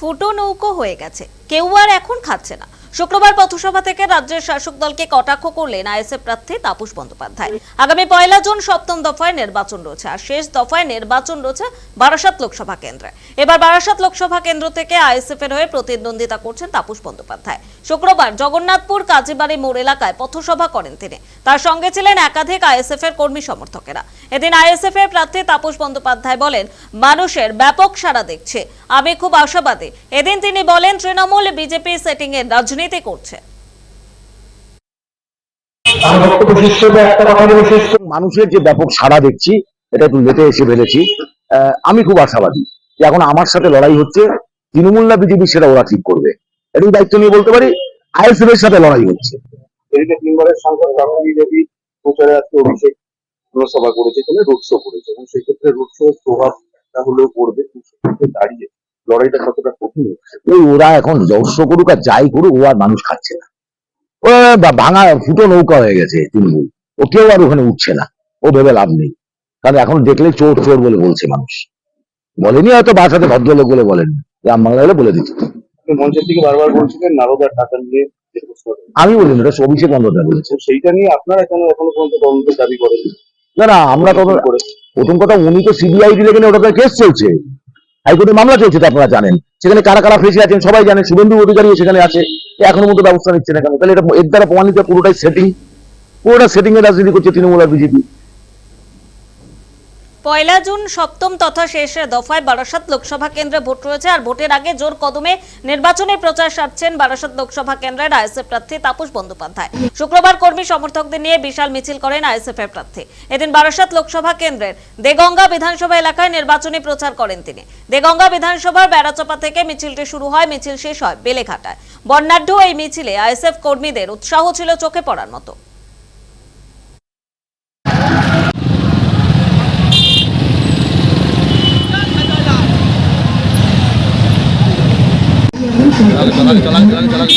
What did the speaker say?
ফুটো নৌকো হয়ে গেছে। কেউ আর এখন খাচ্ছে না। শুক্রবার পথসভা থেকে রাজ্যের শাসক দলকে কটাক্ষ করলেন আইএসএফ প্রার্থী তাপস বন্দ্যোপাধ্যায়। আগামী পয়লা জুন সপ্তম দফায় নির্বাচন রয়েছে আর শেষ দফায় নির্বাচন রয়েছে বারাসাত লোকসভা কেন্দ্রে। এবার বারাসাত লোকসভা কেন্দ্র থেকে আইএসএফ এর হয়ে প্রতিদ্বন্দ্বিতা করছেন তাপস বন্দ্যোপাধ্যায়। শুক্রবার জগন্নাথপুর, কাজীবাড়ি মোড় এলাকায় পথসভা করেন তিনি। তার সঙ্গে ছিলেন একাধিক আইএসএফ এর কর্মী সমর্থকেরা। এদিন আইএসএফ এর প্রার্থী তাপস বন্দ্যোপাধ্যায় বলেন, মানুষের ব্যাপক সাড়া দেখছে। আমি খুব আশাবাদী। এদিন তিনি বলেন, তৃণমূল, বিজেপি সেটিং এর রাজনীতি করছে। শেষ করব। মানুষের যে ব্যাপক সাড়া দেখছি এটা একটু লেটে এসে ফেলেছি। আমি খুব আশাবাদী এখন আমার সাথে লড়াই হচ্ছে তৃণমূল না বিজেপি সেটা ওরা ঠিক করবে। এটুকু দায়িত্ব নিয়ে বলতে পারি আইএসএফ এর সাথে লড়াই হচ্ছে। এদিকে তিনবারের সংসদ রাহুল বিজেপি প্রচারে আজকে অভিষেক সভা করেছে তাহলে রোড শো করেছে। এবং সেক্ষেত্রে রোড শো প্রভাব একটা হলেও পড়বে দাঁড়িয়ে লড়াইটা কতটা কঠিন ওই ওরা এখন দর্শ করুক আর যাই করুক ও আর মানুষ খাচ্ছে না। ও ভাঙা ফুটো নৌকা হয়ে গেছে তৃণমূল। ও কেউ আর ওখানে উঠছে না। ও ভেবে লাভ নেই। কারণ এখন দেখলে চোর চোর বলে বলছে মানুষ। বলেনি হয়তো বাসাতে ভদ্রলোক বলে বলেনি। গ্রাম বাংলা হলে বলে দিত। মঞ্চের থেকে বারবার বলছিলেন নারদার টাকা নিয়ে। আমি বলিনি ওটা অভিষেক বন্দ্যোপাধ্যায় বলেছে। সেইটা নিয়ে আপনারা কেন এখনও পর্যন্ত তদন্তের দাবি করেন না না আমরা তো করে প্রথম কথা উনি তো সিবিআই দিলে কিনা ওটা কেস চলছে। হাইকোর্টে মামলা চলছে আপনারা জানেন। সেখানে কারা কারা ফেসে আছেন সবাই জানেন, শুভেন্দু অধিকারী সেখানে আছে, এখনও মতো ব্যবস্থা নিচ্ছে না কেন? তাহলে এটা এর দ্বারা প্রমাণিত পুরোটাই সেটিং পুরোটা সেটিং এর রাজনীতি করছে তৃণমূল আর বিজেপি। পয়লা জুন সপ্তম তথা শেষ দফায় বারাসাত লোকসভা কেন্দ্রে ভোট রয়েছে, আর ভোটের আগে জোর কদমে নির্বাচনী প্রচার সারছেন বারাসাত লোকসভা কেন্দ্রের আইএসএফ প্রার্থী তাপস বন্দ্যোপাধ্যায়। শুক্রবার কর্মী সমর্থকদের নিয়ে বিশাল মিছিল করেন আইএসএফ এর প্রার্থী। এদিন বারাসাত লোকসভা কেন্দ্রের দেগঙ্গা বিধানসভা এলাকায় নির্বাচনী প্রচার করেন তিনি। দেগঙ্গা বিধানসভার বেড়াচাপা থেকে মিছিলটি শুরু হয়, মিছিল শেষ হয় বেলেঘাটায়। বর্ণাঢ্য এই মিছিলে আইএসএফ কর্মীদের উৎসাহ ছিল চোখে পড়ার মতো। চলাক চলাক চলাক চলাক